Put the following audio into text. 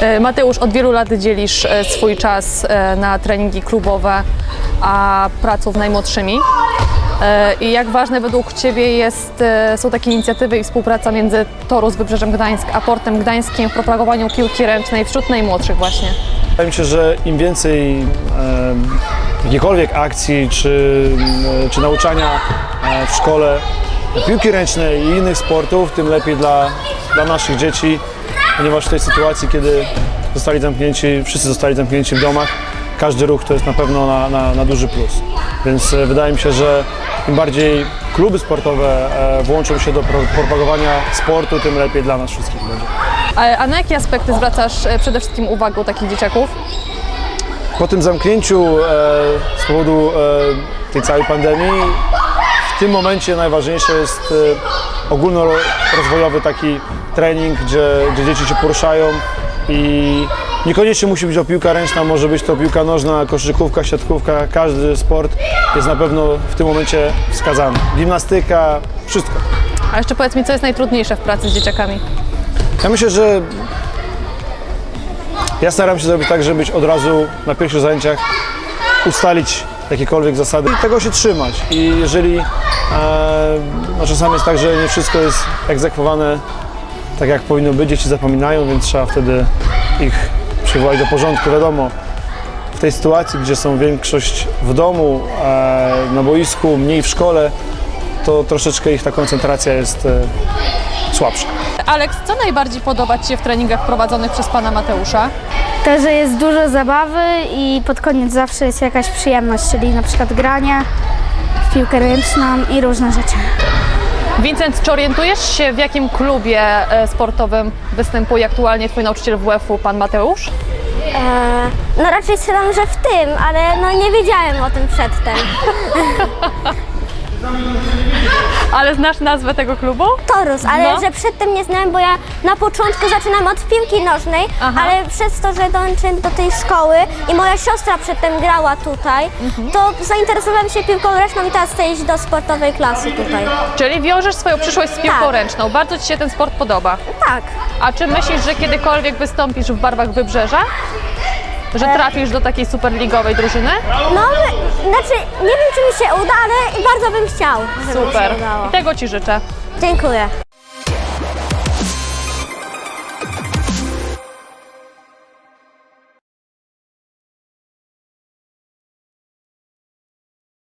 E, Mateusz, od wielu lat dzielisz e, swój czas e, na treningi klubowe, a pracą z najmłodszymi. E, I jak ważne według Ciebie jest, e, są takie inicjatywy i współpraca między Toru z Wybrzeżem Gdańsk a Portem Gdańskim w propagowaniu piłki ręcznej wśród najmłodszych właśnie? Wydaje mi się, że im więcej jakiejkolwiek akcji czy, czy nauczania e, w szkole piłki ręcznej i innych sportów, tym lepiej dla, dla naszych dzieci, ponieważ w tej sytuacji, kiedy zostali zamknięci, wszyscy zostali zamknięci w domach, każdy ruch to jest na pewno na, na, na duży plus. Więc e, wydaje mi się, że im bardziej kluby sportowe e, włączą się do pro- propagowania sportu, tym lepiej dla nas wszystkich będzie. A, na jakie aspekty zwracasz e, przede wszystkim uwagę u takich dzieciaków? Po tym zamknięciu z powodu tej całej pandemii, w tym momencie najważniejsze jest ogólnorozwojowy taki trening, gdzie, gdzie dzieci się poruszają i niekoniecznie musi być to piłka ręczna, może być to piłka nożna, koszykówka, siatkówka, każdy sport jest na pewno w tym momencie wskazany. Gimnastyka, wszystko. A jeszcze powiedz mi, co jest najtrudniejsze w pracy z dzieciakami? Ja myślę, że ja staram się zrobić tak, żebyś od razu na pierwszych zajęciach ustalić jakiekolwiek zasady i tego się trzymać. I jeżeli e, no czasami jest tak, że nie wszystko jest egzekwowane tak jak powinno być, dzieci zapominają, więc trzeba wtedy ich przywołać do porządku. Wiadomo, w tej sytuacji, gdzie są większość w domu, e, na boisku, mniej w szkole, to troszeczkę ich ta koncentracja jest e, słabsza. Aleks, co najbardziej podoba Ci się w treningach prowadzonych przez Pana Mateusza? To, że jest dużo zabawy i pod koniec zawsze jest jakaś przyjemność, czyli na przykład granie w piłkę ręczną i różne rzeczy. Wincent, czy orientujesz się, w jakim klubie e, sportowym występuje aktualnie Twój nauczyciel WF-u, Pan Mateusz? No raczej strzelam, że w tym, ale no nie wiedziałem o tym przedtem. Ale znasz nazwę tego klubu? Torus, ale No. że przedtem nie znałem, bo ja na początku zaczynam od piłki nożnej, Aha. ale przez to, że dołączyłem do tej szkoły i moja siostra przedtem grała tutaj, Mhm. to zainteresowałam się piłką ręczną i teraz chcę iść do sportowej klasy tutaj. Czyli wiążesz swoją przyszłość z piłką Tak. ręczną. Bardzo Ci się ten sport podoba. Tak. A czy myślisz, że kiedykolwiek wystąpisz w barwach Wybrzeża? Że trafisz do takiej superligowej drużyny? No, my- znaczy nie wiem, czy mi się uda, ale bardzo bym chciał, żeby mi Super. się udało. I tego Ci życzę. Dziękuję.